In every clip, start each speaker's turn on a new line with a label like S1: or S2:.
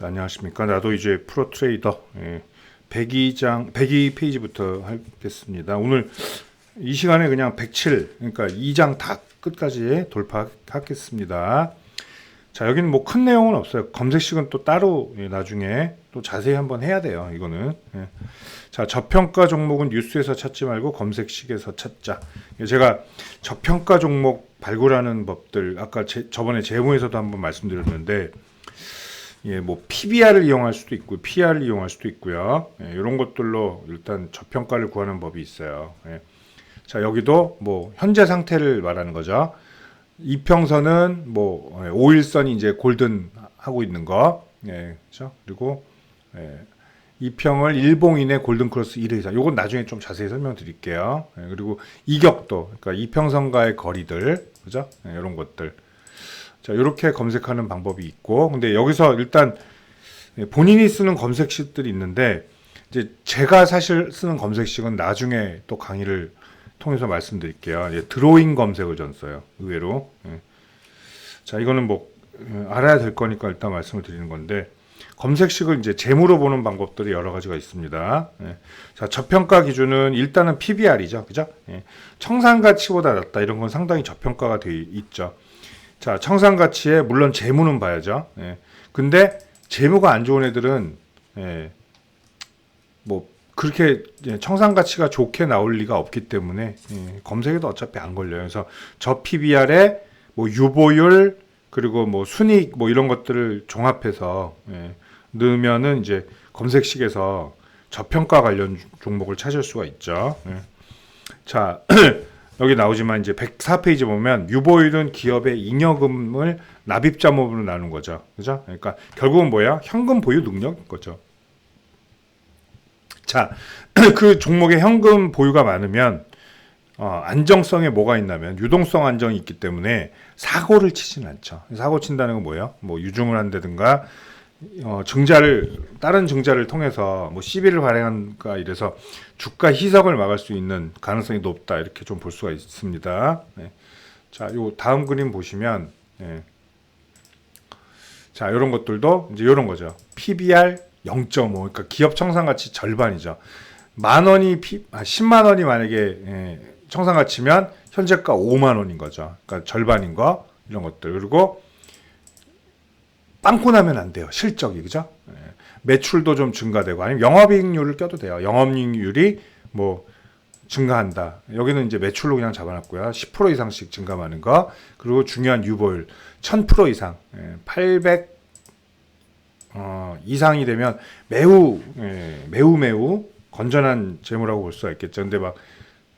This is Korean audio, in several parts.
S1: 자, 안녕하십니까. 나도 이제 프로 트레이더 예, 102장 102 페이지부터 하겠습니다. 오늘 이 시간에 그냥 107 그러니까 2장 다 끝까지 돌파하겠습니다. 자, 여기는 뭐 큰 내용은 없어요. 검색식은 또 따로 예, 나중에 또 자세히 한번 해야 돼요. 이거는. 예. 자, 저평가 종목은 뉴스에서 찾지 말고 검색식에서 찾자. 예, 제가 저평가 종목 발굴하는 법들 아까 제, 저번에 제모에서도 한번 말씀드렸는데 예, 뭐 PBR을 이용할 수도 있고 PR을 이용할 수도 있고요. 예, 이런 것들로 일단 저평가를 구하는 법이 있어요. 예. 자, 여기도 뭐 현재 상태를 말하는 거죠. 이평선은 뭐 예, 5일선이 이제 골든 하고 있는 거. 예, 그렇죠? 그리고 예, 이평을 일봉인의 골든 크로스 1회 이상. 요건 나중에 좀 자세히 설명드릴게요. 예, 그리고 이격도, 그러니까 이평선과의 거리들, 그죠? 예, 이런 것들. 자, 이렇게 검색하는 방법이 있고, 근데 여기서 일단 본인이 쓰는 검색식들이 있는데, 이제 제가 사실 쓰는 검색식은 나중에 또 강의를 통해서 말씀드릴게요. 이제 드로잉 검색을 전 써요. 의외로. 예. 자, 이거는 뭐 예, 알아야 될 거니까 일단 말씀을 드리는 건데, 검색식을 이제 재무로 보는 방법들이 여러 가지가 있습니다. 예. 자, 저평가 기준은 일단은 PBR이죠. 그죠? 예. 청산 가치보다 낮다. 이런 건 상당히 저평가가 돼 있죠. 자, 청산 가치에 물론 재무는 봐야죠. 예. 근데 재무가 안 좋은 애들은 예. 뭐 그렇게 청산 가치가 좋게 나올 리가 없기 때문에 예. 검색에도 어차피 안 걸려요. 그래서 저 PBR에 뭐 유보율 그리고 뭐 순이익 뭐 이런 것들을 종합해서 예. 넣으면은 이제 검색식에서 저평가 관련 종목을 찾을 수가 있죠. 예. 자, 여기 나오지만 이제 104페이지 보면 유보율은 기업의 잉여금을 납입자 모으로 나눈 거죠. 그죠? 그러니까 결국은 뭐야? 현금 보유 능력인 거죠. 자, 그 종목의 현금 보유가 많으면 어, 안정성에 뭐가 있냐면 유동성 안정이 있기 때문에 사고를 치진 않죠. 사고 친다는 건 뭐예요? 뭐 유증을 한다든가 어, 증자를 다른 증자를 통해서 뭐 시비를 발행한가 이래서 주가 희석을 막을 수 있는 가능성이 높다 이렇게 좀 볼 수가 있습니다. 네. 자, 요 다음 그림 보시면 네. 자, 이런 것들도 이제 이런 거죠. PBR 0.5 그러니까 기업 청산 가치 절반이죠. 만 원이 피, 아, 10만 원이 만약에 예, 청산 가치면 현재가 5만 원인 거죠. 그러니까 절반인 거 이런 것들 그리고 빵꾸 나면 안 돼요. 실적이 그죠? 예. 매출도 좀 증가되고 아니면 영업이익률을 껴도 돼요. 영업이익률이 뭐 증가한다. 여기는 이제 매출로 그냥 잡아놨고요. 10% 이상씩 증가하는 거 그리고 중요한 유보율 1000% 이상, 예. 800 어, 이상이 되면 매우 예, 매우 매우 건전한 재무라고 볼 수가 있겠죠. 근데 막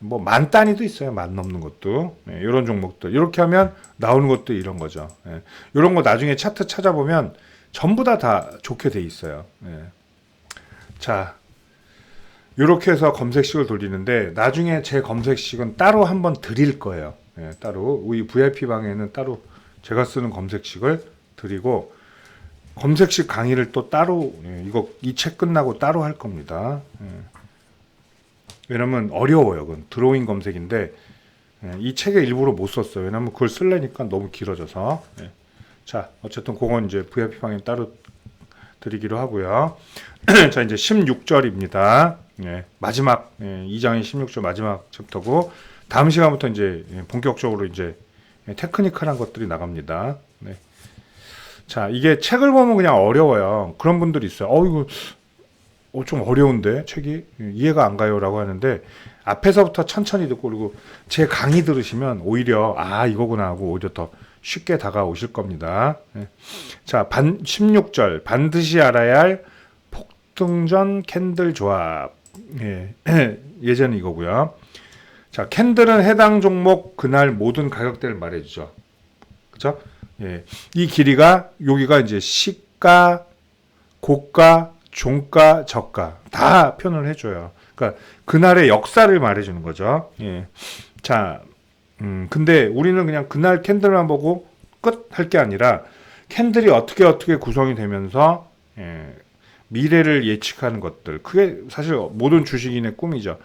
S1: 뭐 만 단위도 있어요. 만 넘는 것도 예, 이런 종목들 이렇게 하면 나오는 것도 이런 거죠. 예, 이런 거 나중에 차트 찾아보면 전부 다 다 좋게 돼 있어요. 예. 자 이렇게 해서 검색식을 돌리는데 나중에 제 검색식은 따로 한번 드릴 거예요. 예, 따로 우리 VIP 방에는 따로 제가 쓰는 검색식을 드리고 검색식 강의를 또 따로 예, 이거 이 책 끝나고 따로 할 겁니다. 예. 왜냐면 어려워요. 그건 드로잉 검색인데 예, 이 책에 일부러 못 썼어요. 왜냐면 그걸 쓸래니까 너무 길어져서. 예. 자, 어쨌든 그건 이제 VIP 방에 따로 드리기로 하고요. 자, 이제 16절입니다. 예, 마지막 예, 2장의 16절 마지막 챕터고 다음 시간부터 이제 예, 본격적으로 이제 예, 테크니컬한 것들이 나갑니다. 네. 자, 이게 책을 보면 그냥 어려워요. 그런 분들이 있어요. 어, 이거 어, 좀 어려운데 책이 이해가 안 가요라고 하는데 앞에서부터 천천히 듣고 그리고 제 강의 들으시면 오히려 아 이거구나 하고 오히려 더 쉽게 다가오실 겁니다. 예. 자, 반 16절 반드시 알아야 할 폭등전 캔들 조합. 예. 예전 이거고요. 자, 캔들은 해당 종목 그날 모든 가격대를 말해 주죠. 그죠? 예. 이 길이가 여기가 이제 시가, 고가, 종가, 저가 다 표현을 해줘요. 그러니까 그날의 역사를 말해주는 거죠. 예. 자, 음, 근데 우리는 그냥 그날 캔들만 보고 끝 할 게 아니라 캔들이 어떻게 어떻게 구성이 되면서 예, 미래를 예측하는 것들 그게 사실 모든 주식인의 꿈이죠.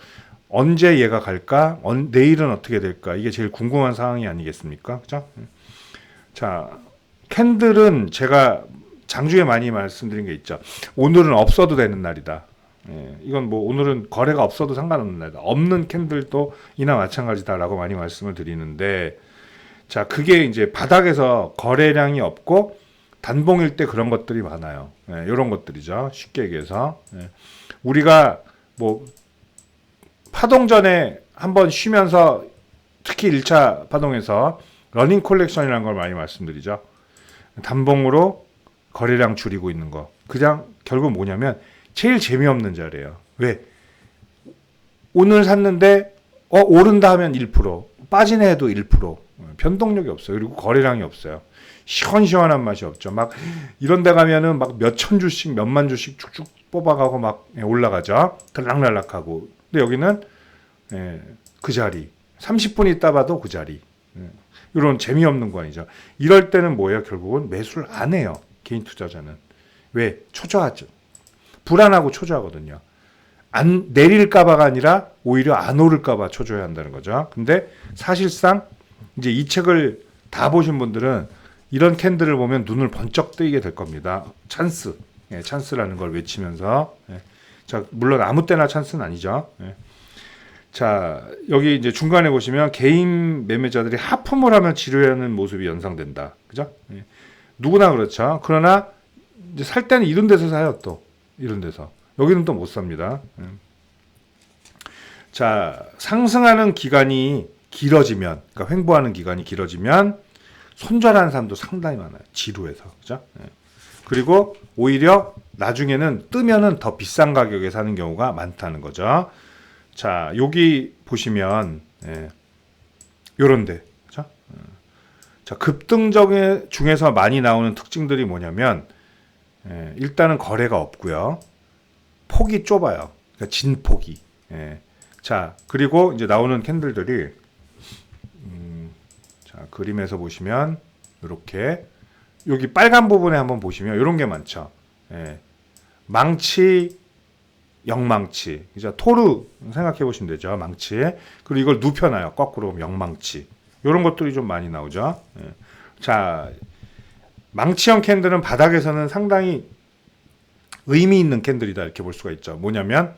S1: 언제 얘가 갈까? 언, 내일은 어떻게 될까? 이게 제일 궁금한 상황이 아니겠습니까? 그죠? 자, 캔들은 제가 장중에 많이 말씀드린 게 있죠. 오늘은 없어도 되는 날이다. 예, 이건 뭐 오늘은 거래가 없어도 상관없는 날이다. 없는 캔들도 이나 마찬가지다라고 많이 말씀을 드리는데 자 그게 이제 바닥에서 거래량이 없고 단봉일 때 그런 것들이 많아요. 예, 이런 것들이죠. 쉽게 얘기해서 예. 우리가 뭐 파동 전에 한번 쉬면서 특히 1차 파동에서 러닝 콜렉션이라는 걸 많이 말씀드리죠. 단봉으로 거래량 줄이고 있는 거. 그냥 결국 뭐냐면 제일 재미없는 자리예요. 왜? 오늘 샀는데 어 오른다 하면 1%, 빠지네 해도 1%. 변동력이 없어요. 그리고 거래량이 없어요. 시원시원한 맛이 없죠. 막 이런 데 가면은 막 몇 천 주씩, 몇만 주씩 쭉쭉 뽑아가고 막 올라가죠. 들락날락하고. 근데 여기는 예, 그 자리. 30분 있다 봐도 그 자리. 예, 이런 재미없는 거 아니죠. 이럴 때는 뭐예요? 결국은 매수를 안 해요. 개인 투자자는. 왜? 초조하죠. 불안하고 초조하거든요. 안 내릴까 봐가 아니라 오히려 안 오를까 봐 초조해 한다는 거죠. 근데 사실상 이제 이 책을 다 보신 분들은 이런 캔들을 보면 눈을 번쩍 뜨이게 될 겁니다. 찬스, 예, 찬스라는 걸 외치면서 예. 자 물론 아무 때나 찬스는 아니죠. 예. 자 여기 이제 중간에 보시면 개인 매매자들이 하품을 하면 지루해하는 모습이 연상된다. 그죠? 예. 누구나 그렇죠. 그러나 이제 살 때는 이런 데서 사요 또 이런 데서 여기는 또 못 삽니다. 예. 자 상승하는 기간이 길어지면 그러니까 횡보하는 기간이 길어지면 손절하는 사람도 상당히 많아요. 지루해서 그죠? 예. 그리고 오히려 나중에는 뜨면은 더 비싼 가격에 사는 경우가 많다는 거죠. 자 여기 보시면 예. 요런데. 자 급등적 중에서 많이 나오는 특징들이 뭐냐면 예, 일단은 거래가 없고요. 폭이 좁아요. 그러니까 진폭이. 예. 자, 그리고 이제 나오는 캔들들이 음, 자, 그림에서 보시면 이렇게 여기 빨간 부분에 한번 보시면 이런 게 많죠. 예. 망치 영망치. 그죠? 토르 생각해 보시면 되죠. 망치. 그리고 이걸 눕혀놔요. 거꾸로 영망치. 이런 것들이 좀 많이 나오죠. 예. 자, 망치형 캔들은 바닥에서는 상당히 의미 있는 캔들이다 이렇게 볼 수가 있죠. 뭐냐면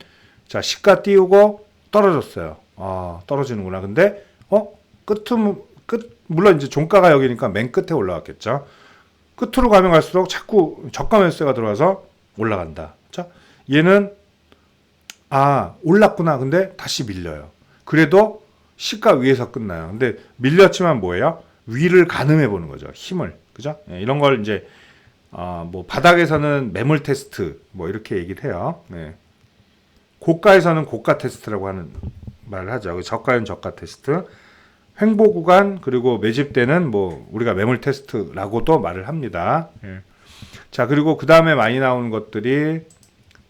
S1: 자 시가 띄우고 떨어졌어요. 아 떨어지는구나. 근데 어 끝은 끝 물론 이제 종가가 여기니까 맨 끝에 올라갔겠죠. 끝으로 가면 갈수록 자꾸 저가 매수세가 들어와서 올라간다. 자 얘는 아 올랐구나. 근데 다시 밀려요. 그래도 시가 위에서 끝나요. 근데 밀렸지만 뭐예요? 위를 가늠해 보는 거죠. 힘을. 그죠? 예, 이런 걸 이제 아, 뭐 바닥에서는 매물 테스트 뭐 이렇게 얘기를 해요. 네. 고가에서는 고가 테스트라고 하는 말을 하죠. 그 저가는 저가 테스트. 횡보 구간 그리고 매집 때는 뭐 우리가 매물 테스트라고도 말을 합니다. 예. 자 그리고 그 다음에 많이 나오는 것들이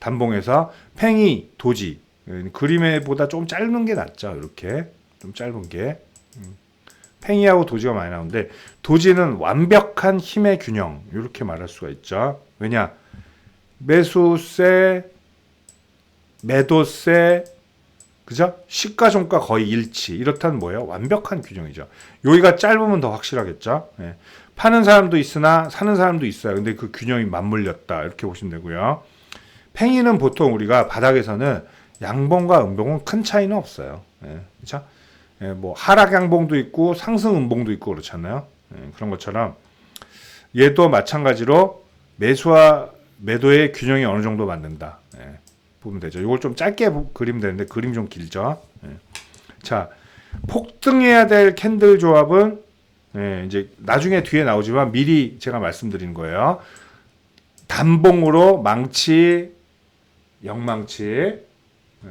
S1: 단봉에서 팽이 도지 예, 그림에보다 좀 짧은 게 낫죠. 이렇게 좀 짧은 게. 음. 팽이하고 도지가 많이 나오는데 도지는 완벽한 힘의 균형 이렇게 말할 수가 있죠. 왜냐 매수세, 매도세, 그죠? 시가 종가 거의 일치 이렇다는 뭐예요? 완벽한 균형이죠. 여기가 짧으면 더 확실하겠죠. 예. 파는 사람도 있으나 사는 사람도 있어요. 근데 그 균형이 맞물렸다 이렇게 보시면 되고요. 팽이는 보통 우리가 바닥에서는 양봉과 음봉은 큰 차이는 없어요. 예. 그렇죠? 예, 뭐 하락 양봉도 있고 상승 음봉도 있고 그렇잖아요. 예, 그런 것처럼 얘도 마찬가지로 매수와 매도의 균형이 어느 정도 맞는다. 예, 보면 되죠. 이걸 좀 짧게 그리면 되는데 그림 좀 길죠. 예. 자, 폭등해야 될 캔들 조합은 예, 이제 나중에 뒤에 나오지만 미리 제가 말씀드린 거예요. 단봉으로 망치, 영망치, 예.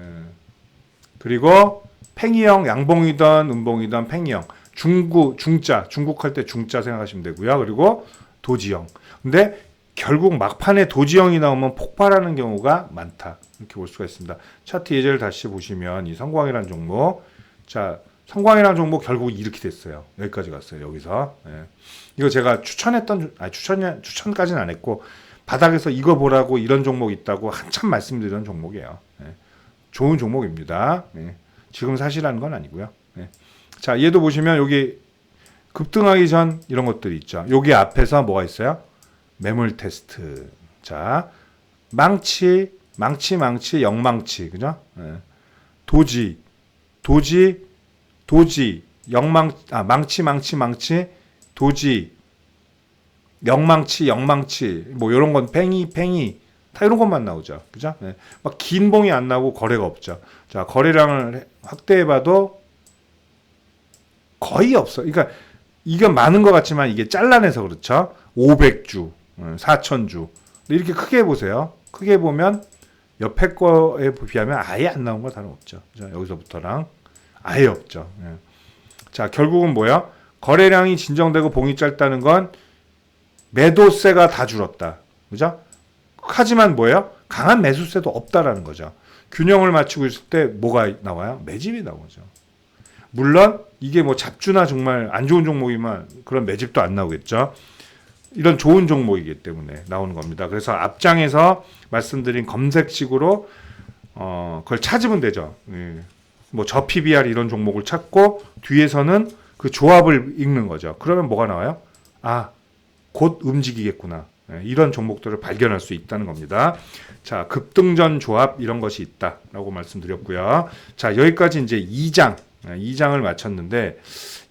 S1: 그리고 팽이형, 양봉이든 음봉이든 팽이형, 중구, 중자, 중국 할 때 중자 생각하시면 되고요. 그리고 도지형. 근데 결국 막판에 도지형이 나오면 폭발하는 경우가 많다. 이렇게 볼 수가 있습니다. 차트 예제를 다시 보시면 이 성광이라는 종목, 자 성광이라는 종목 결국 이렇게 됐어요. 여기까지 갔어요. 여기서 예. 이거 제가 추천했던, 아 추천 추천까지는 안 했고 바닥에서 이거 보라고 이런 종목 있다고 한참 말씀드리던 종목이에요. 예. 좋은 종목입니다. 예. 지금 사실하는 건 아니고요. 네. 자, 얘도 보시면 여기 급등하기 전 이런 것들이 있죠. 여기 앞에서 뭐가 있어요? 매물 테스트. 자, 망치, 망치, 망치, 영망치, 그죠? 예. 도지, 도지, 도지, 영망, 아, 망치, 망치, 망치, 도지, 영망치, 영망치, 뭐 이런 건 팽이, 팽이, 다 이런 것만 나오죠, 그죠? 예. 막긴 봉이 안 나오고 거래가 없죠. 자, 거래량을 확대해봐도 거의 없어. 그러니까 이건 많은 것 같지만 이게 잘라내서 그렇죠. 500주, 4,000주. 이렇게 크게 보세요. 크게 보면 옆에 거에 비하면 아예 안 나온 거 다름없죠. 자, 여기서부터랑 아예 없죠. 예. 자, 결국은 뭐야? 거래량이 진정되고 봉이 짧다는 건 매도세가 다 줄었다. 그죠? 하지만 뭐예요? 강한 매수세도 없다라는 거죠. 균형을 맞추고 있을 때 뭐가 나와요? 매집이 나오죠. 물론 이게 뭐 잡주나 정말 안 좋은 종목이면 그런 매집도 안 나오겠죠. 이런 좋은 종목이기 때문에 나오는 겁니다. 그래서 앞장에서 말씀드린 검색식으로 어 그걸 찾으면 되죠. 예. 뭐저 PBR 이런 종목을 찾고 뒤에서는 그 조합을 읽는 거죠. 그러면 뭐가 나와요? 아, 곧 움직이겠구나. 예, 이런 종목들을 발견할 수 있다는 겁니다. 자, 급등전 조합 이런 것이 있다라고 말씀드렸고요. 자, 여기까지 이제 2장, 2장을 마쳤는데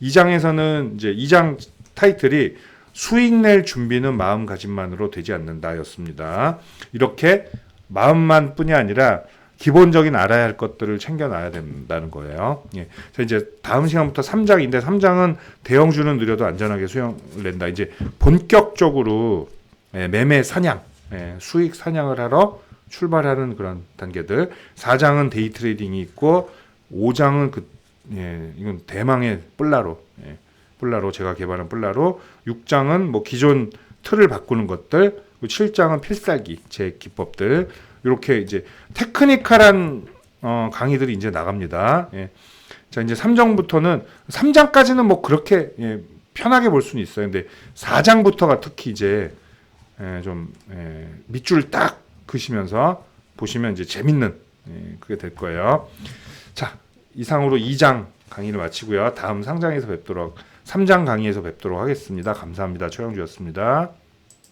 S1: 2장에서는 이제 2장 타이틀이 수익 낼 준비는 마음가짐만으로 되지 않는다였습니다. 이렇게 마음만 뿐이 아니라 기본적인 알아야 할 것들을 챙겨놔야 된다는 거예요. 예. 자, 이제 다음 시간부터 3장인데 3장은 대형주는 느려도 안전하게 수영을 낸다. 이제 본격적으로 예, 매매 사냥, 예, 수익 사냥을 하러 출발하는 그런 단계들. 4장은 데이 트레이딩이 있고 5장은 그 예, 이건 대망의 뿔라로. 예, 뿔라로 제가 개발한 뿔라로 6장은 뭐 기존 틀을 바꾸는 것들, 7장은 필살기 제 기법들 이렇게 이제 테크니컬한 어, 강의들이 이제 나갑니다. 예. 자 이제 3장부터는 3장까지는 뭐 그렇게 예, 편하게 볼 수는 있어요. 근데 4장부터가 특히 이제 예, 좀 예, 밑줄 딱 그시면서 보시면 이제 재밌는 예, 그게 될 거예요. 자 이상으로 2장 강의를 마치고요. 다음 상장에서 뵙도록 3장 강의에서 뵙도록 하겠습니다. 감사합니다. 최영주였습니다.